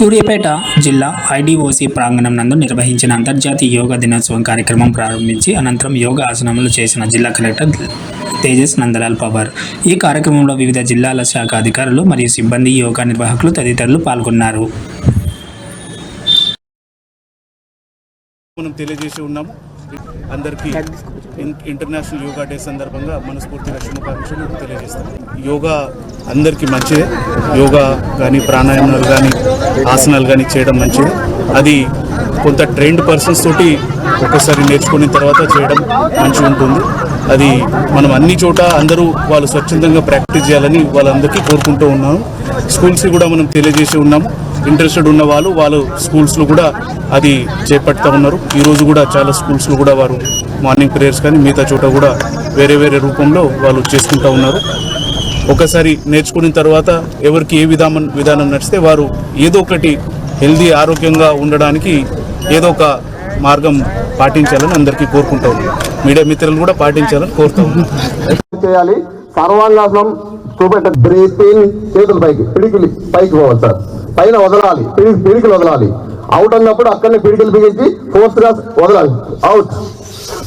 సూర్యాపేట జిల్లా ఐడిఓసి ప్రాంగణం నందు నిర్వహించిన అంతర్జాతీయ యోగా దినోత్సవం కార్యక్రమం ప్రారంభించి అనంతరం యోగా ఆసనములు చేసిన జిల్లా కలెక్టర్ తేజస్ నందలాల్ పవార్. ఈ కార్యక్రమంలో వివిధ జిల్లాల శాఖ అధికారులు మరియు సిబ్బంది యోగా నిర్వాహకులు తదితరులు పాల్గొన్నారు. మనం తెలియజేసి ఉన్నాము. అందరికీ ఇన్- ఇంటర్నేషనల్ యోగా డే సందర్భంగా మనస్ఫూర్తిగా శుభాకాంక్షలు తెలియజేస్తాం యోగా అందరికీ మంచిదే. యోగా కానీ ప్రాణాయామాలు కానీ ఆసనాలు కానీ చేయడం మంచిది. అది కొంత ట్రైన్డ్ పర్సన్స్ తోటి ఒకసారి నేర్చుకున్న తర్వాత చేయడం మంచిగా ఉంటుంది. అది మనం అన్ని చోట అందరూ వాళ్ళు స్వచ్ఛందంగా ప్రాక్టీస్ చేయాలని వాళ్ళందరికీ కోరుకుంటూ ఉన్నాము స్కూల్స్కి కూడా మనం తెలియజేసి ఉన్నాము. ఇంట్రెస్టెడ్ ఉన్న వాళ్ళు వాళ్ళు స్కూల్స్లో కూడా అది చేపడతా ఉన్నారు. ఈరోజు కూడా చాలా స్కూల్స్లో కూడా వారు మార్నింగ్ ప్రేయర్స్ కానీ మిగతా చోట కూడా వేరే వేరే రూపంలో వాళ్ళు చేసుకుంటూ ఉన్నారు. ఒకసారి నేర్చుకున్న తర్వాత ఎవరికి ఏ విధానం విధానం నచ్చితే వారు ఏదో ఒకటి హెల్దీ ఆరోగ్యంగా ఉండడానికి ఏదో ఒక మార్గం పాటించాలని అందరికీ కోరుకుంటా ఉన్నాను మీడియా మిత్రులు కూడా పాటించాలని కోరుతా ఉన్నాను చేయాలి. సర్వాంగాసనం చూపెట్ట బ్రీత్ పైకి పిడికిలి పైకి పోవాలి సార్. పైన వదలాలి పిడి పిడికిలు వదలాలి. అవుట్ అన్నప్పుడు అక్కడనే పిడికిలు బిగించి ఫోర్స్గా వదలాలి. అవుట్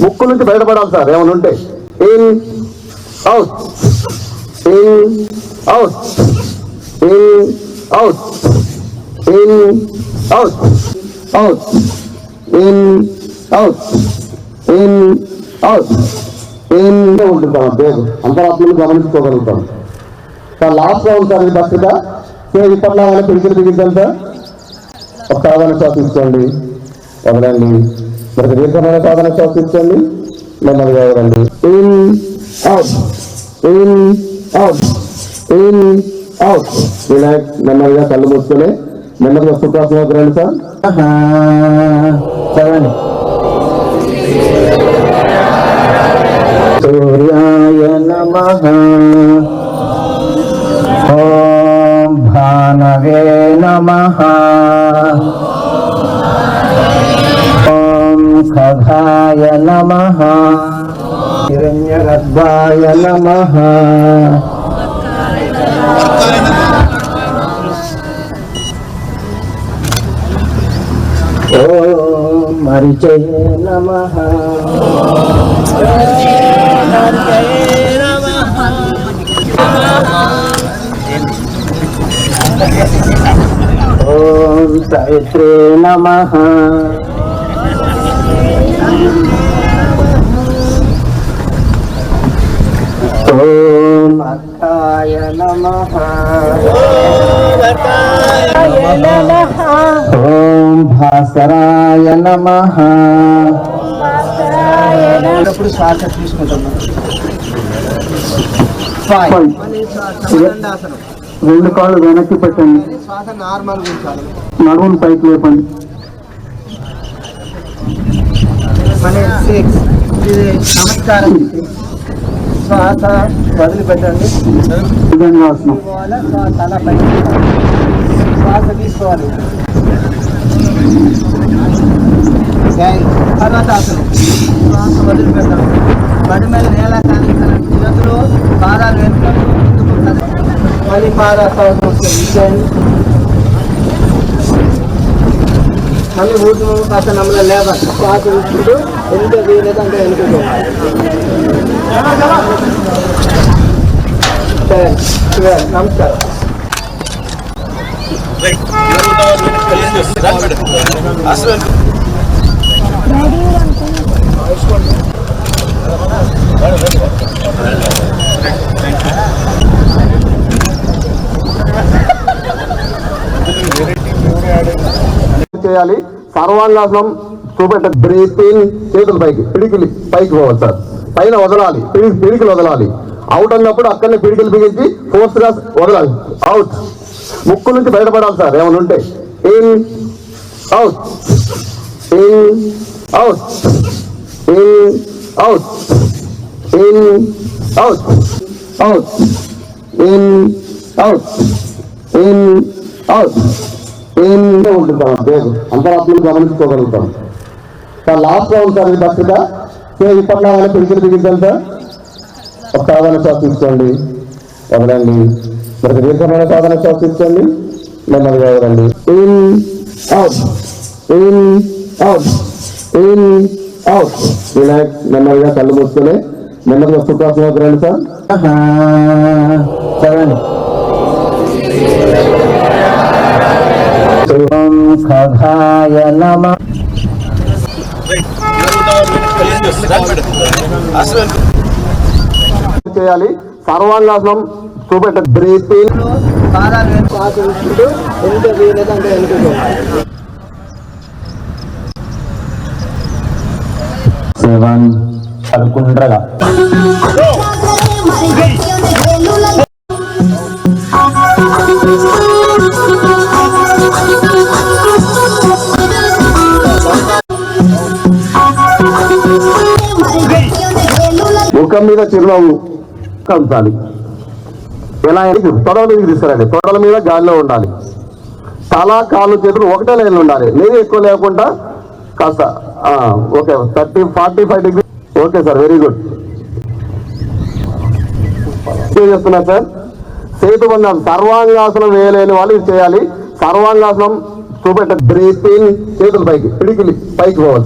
ముక్కు నుంచి బయటపడాలి సార్ ఏమైనా ఉంటే. In out in out in out in out out in out in out in ఉంటుంది మన పేరు అంతరాత్మను గమనించుకోగలుగుతాం లాస్ట్లో ఉంటారు ఇది కేజీ పట్ల పెన్సిల్ తెలుసా? ఒక సాధన తీసుకోండి. ఎవరండి మరి దీర్ఘమైన సాధన శ్వాసించండి నెమ్మదిగా వదలండి. ఇన్ వినాయక్ నెమ్మదిగా కళ్ళు మూసుకొని నెమ్మదిగా సుఖాసం అవుతుంది సార్. చదవండి. సూర్యాయ నమ. नमः ॐ खगाय नमः हिरण्यगर्भाय नमः ॐ मरिचये नमः ॐ ఓం సావిత్రే నమ. ఓం అత్తాయ నమ. ఓం భాసరాయ నమ. శ్వాస తీసుకుంటున్నాం రెండు కాళ్ళు వెనక్కి పెట్టండి. శ్వాస నడుమును పైకి లేపండి. నమస్కారం శ్వాస వదిలిపెట్టండి విధంగా శ్వాస తల పైకి శ్వాస తీసుకోవాలి. తర్వాత శ్వాస వదిలిపెట్టాలి బడి మీద నేల కానీ చేతులు పాదాలు వెనుకలు కదలి. మళ్ళీ పాదాసనం వస్తుంది మళ్ళీ ఊటి కాస్త నమ్మల లేవాలి శ్వాస తీసుకుంటూ ఎంత వీలేదంటే వెనుకకు సరే శివ, నమస్కారం చేయాలి. సర్వాంగాసనం చూపెట్ట బ్రీతింగ్ చేతులు పైకి పిడికిలి పైకి పోవాలి సార్. పైన వదలాలి పిడి పిడికిలు వదలాలి. అవుట్ అన్నప్పుడు అక్కడనే పిడికిలు బిగించి ఫోర్త్గా వదలాలి. అవుట్ ముక్కు నుంచి బయటపడాలి సార్ ఏమైనా ఉంటే. In out in out in out in out out in out in out ఏం ఉంటుంది మన పేరు అంతరాత్మను గమనించుకోగలుగుతాం. సార్ లాస్ట్ రౌండ్ సార్ ఇది బస్సుగా సేమ్ ఇప్పట్లాగానే పిడికిలు బిగించాం ఒక సాధన శ్వాస తీసుకోండి. వదలండి మరొక దీర్ఘమైన సాధన శ్వాస నెమ్మదిగా వదలండి in out in out in out Vinayak నెమ్మదిగా కళ్ళు మూసుకొని నెమ్మదిగా సుఖాసం రండి సార్. చదవండి ఖగాయ నమ చేయాలి. సర్వాంగాసనం చూపెట్ట బ్రీత్ ఇన్ పాదాలు ముఖం మీద చిరునవ్వు కంచాలి ఎలా అయితే తొడల మీదకి తీసుకురండి. తొడల మీద గాలిలో ఉండాలి. తల కాళ్ళు చేతులు ఒకటే లైన్లో ఉండాలి. లేదు ఎక్కువ లేకుండా కాస్త okay thirty forty five degree. Okay sir very good. ఏం చేస్తున్నా సార్? సేతు బంధం సర్వాంగాసనం వేయలేని వాళ్ళు ఇది చేయాలి. సర్వాంగాసనం చూపెట్ట బ్రీత్ ఇన్ చేతులు పైకి పిడికిలి పైకి పోవాలి.